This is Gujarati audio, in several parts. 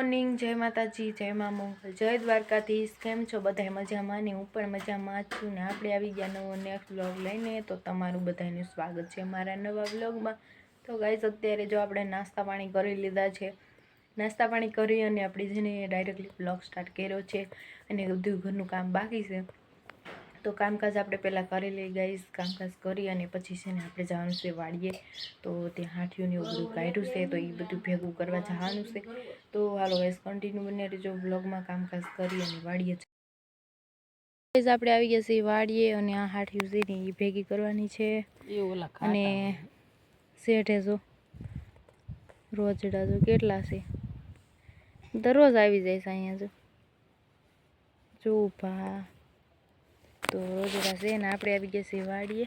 મોર્નિંગ, જય માતાજી, જય મા મંગલ, જય દ્વારકાધીશ, કેમ છો? બધા મજામાં ને હું પણ મજામાં છું ને આપણે આવી ગયા નવો નેક્સ્ટ બ્લોગ લઈને તો તમારું બધાનું સ્વાગત છે મારા નવા બ્લોગમાં તો ગાઈઝ અત્યારે જો આપણે નાસ્તા પાણી કરી લીધા છે, નાસ્તા પાણી કરી અને આપણે જેને ડાયરેક્ટલી બ્લોગ સ્ટાર્ટ કર્યો છે અને બધું ઘરનું કામ બાકી છે. તો કામકાજ આપણે પહેલાં કરી લઈ ગઈશ કામકાજ કરી અને પછી છે ને આપણે જવાનું છે વાડીએ. તો ત્યાં હાંઠિયું ને એવું બધું કાઢ્યું છે તો એ બધું ભેગું કરવા જવાનું છે. તો હાલો ગાઈઝ કન્ટિન્યુ બને રહેજો બ્લોગમાં કામકાજ કરી અને વાડીએ આપણે આવી ગયા છીએ વાડીએ અને આ હાંઠિયું છે ને એ ભેગી કરવાની છે. અને શેઠે જો રોજડા જો કેટલા છે. દરરોજ આવી જાય છે અહીંયા જો. જો ભા તો રોજ છે ને આપણે આવી ગયા છીએ વાડીએ.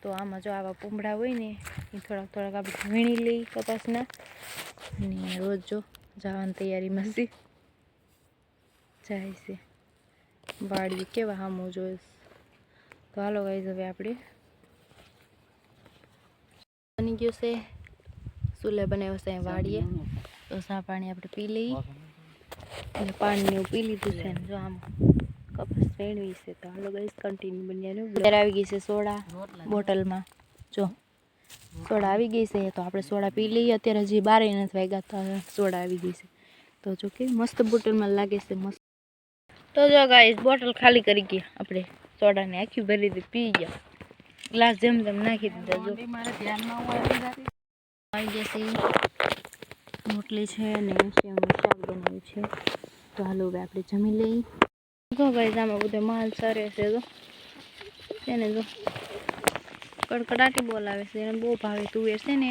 તો આમાં જો આવા પૂમડા હોય ને એ થોડાક થોડાક આપણે વીણી લઈ કપાસના. અને રોજ જો જવાની તૈયારીમાં છે જાય છે. વાડીએ કેવા હામું જોઈશ તો હાલો ગાઈઝ હવે આપણે બની ગયું છે. ચૂલે બનાવ્યો છે વાડીએ. તો સા પાણી આપણે પી લઈએ. અને પાણીને પી લીધું છે જો આમ. કપાસ વેણવી છે તો. હાલો ગઈશ કન્ટિન્યુ બન્યા ઘેર આવી ગઈ છે સોડા બોટલમાં. જો, સોડા આવી ગઈ છે. તો આપણે સોડા પી લઈએ. અત્યારે હજી બારે નથી વાગ્યા, તો સોડા આવી ગઈ છે. તો જો કે મસ્ત બોટલમાં લાગે છે, મસ્ત. તો જો ગાઈસ બોટલ ખાલી કરી ગયા આપણે સોડાને આખી ભરી દીધી પી ગયા. ગ્લાસ જેમ તેમ નાખી દીધા, જો. આવી જશે રોટલી છે અને શાક બનાવ્યું છે. તો હાલો હવે આપણે જમી લઈએ. જો ભાઈ, આમાં બધો માલ સરે છે તો તેને જો. કડકડાટી બોલાવે છે, એને બહુ ભાવે તુવેર છે ને.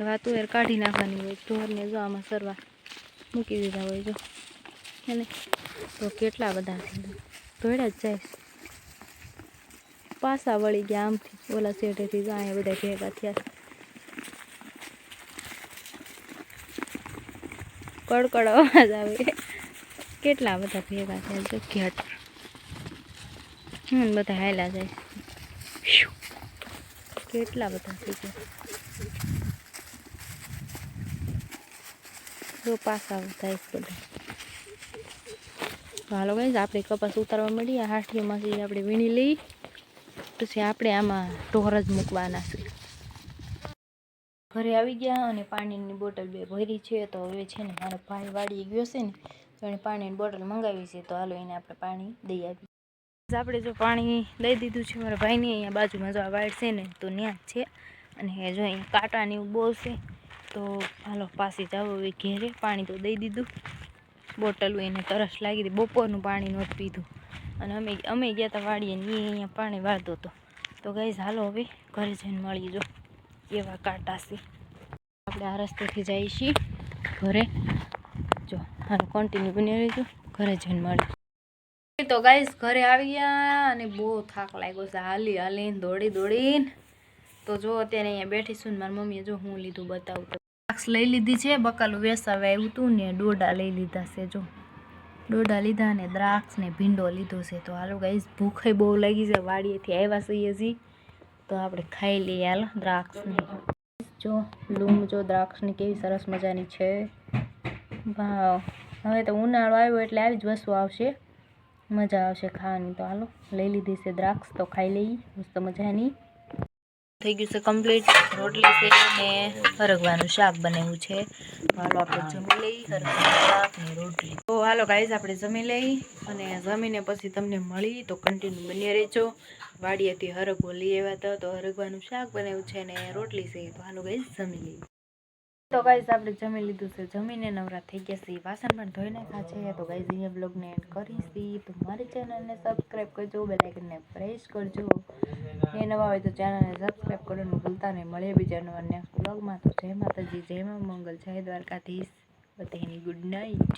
આ તુવેર કાઢી નાખવાની હોય, ઢોરને જો આમાં સરવા મૂકી દીધા હોય, જો. એને તો કેટલા બધા ધોડ્યા જ જાય પાસા વળી ગયા આમથી, ઓલા શેઠેથી જો અહીંયા બધા ભેગા થયા કડકડ અવાજ આવે. કેટલા બધા ભેગા થયા જો ઘેટ હમ, બધા હાયલા જાય. કેટલા બધા થઈ ગયા? જો પાસા થાય બધા. હાલો ગઈ આપણે કપાસ ઉતારવા મળીએ હાથીઓમાંથી આપણે વીણી લઈ પછી આપણે આમાં ઢોર જ મૂકવાના છે. ઘરે આવી ગયા અને પાણીની બોટલ બે ભરી છે. તો હવે છે ને મારો ભાઈ વાળી ગયો છે ને તો એને પાણીની બોટલ મંગાવી છે, તો હાલો એને આપણે પાણી દઈ આપી આપણે જો પાણી દઈ દીધું છે મારા ભાઈને, અહીંયા બાજુમાં જો આ વાઇટ છે ને, તો ત્યાં જ છે. અને જો અહીં કાંટાની બહુ છે, તો હાલો પાસે જાઓ હવે ઘેરે. પાણી તો દઈ દીધું. બોટલ એને તરસ લાગી હતી, બપોરનું પાણી નહોતું પીધું. અને અમે અમે ગયા હતા વાળીએ ને એ અહીંયા પાણી વાળતો હતો. તો ગઈ હાલો હવે ઘરે જઈને મળી જો. એવા કાંટા છે. આપણે આ રસ્તેથી છીએ ઘરે. હાલો કન્ટિન્યુ બની રહીશું ઘરે જઈને મળીશું તો ગાઈસ ઘરે આવી ગયા અને બહુ થાક લાગ્યો છે. હાલી હાલીને દોડી દોડીને. તો જો અત્યારે અહીંયા બેઠીશું મારી મમ્મીએ જો હું લીધું બતાવું તો. દ્રાક્ષ લઈ લીધી છે, બકાલું વેસાવે આવ્યું હતું ને ડોડા લઈ લીધા છે જો. ડોડા લીધા ને દ્રાક્ષ ને ભીંડો લીધો છે. તો હાલો ગાઈસ ભૂખે બહુ લાગી છે. વાડીએથી આવ્યા છીએ હજી. તો આપણે ખાઈ લઈએ હાલ દ્રાક્ષને. જો, લૂમ જો દ્રાક્ષની કેવી સરસ મજાની છે. વાવ. હવે તો ઉનાળો આવ્યો એટલે આવી જ વસ્તુ આવશે. મજા આવશે ખાવાની તો હાલો. લઈ લીધી છે દ્રાક્ષ, તો ખાઈ લઈ મસ્ત મજાની થઈ ગયું છે કમ્પ્લીટ રોટલી છે ને હરગવાનું શાક બનાવ્યું છે. હાલો આપણે જમી લઈ હરગવાનું શાક રોટલી. તો હાલો ગાઈઝ આપણે જમી લઈ અને જમીને પછી તમને મળી તો કન્ટિન્યુ બની રહેજો. વાડીએથી હરગવો લઈ આવ્યા તો હરગવાનું શાક બનાવ્યું છે ને રોટલી છે. તો હાલો ગાઈઝ જમી લઈ તો ગાઈઝ આપણે જમી લીધું છે. જમીને નવરા થઈ ગયા છે વાસણ પણ ધોઈ નાખ્યા છે. તો ગાઈઝ અહીંયા બ્લોગને એન્ડ કરીશી. તો મારી ચેનલને સબસ્ક્રાઈબ કરજો. બેલાઇકનને પ્રેસ કરજો. એ નવા હોય તો ચેનલને સબસ્ક્રાઈબ કરવાનું ભૂલતા નહીં. મળીએ બીજા નવા નેક્સ્ટ બ્લોગમાં તો જય માતાજી, જય મા મંગલ. જય દ્વારકાધીશ. બધાની ગુડ નાઇટ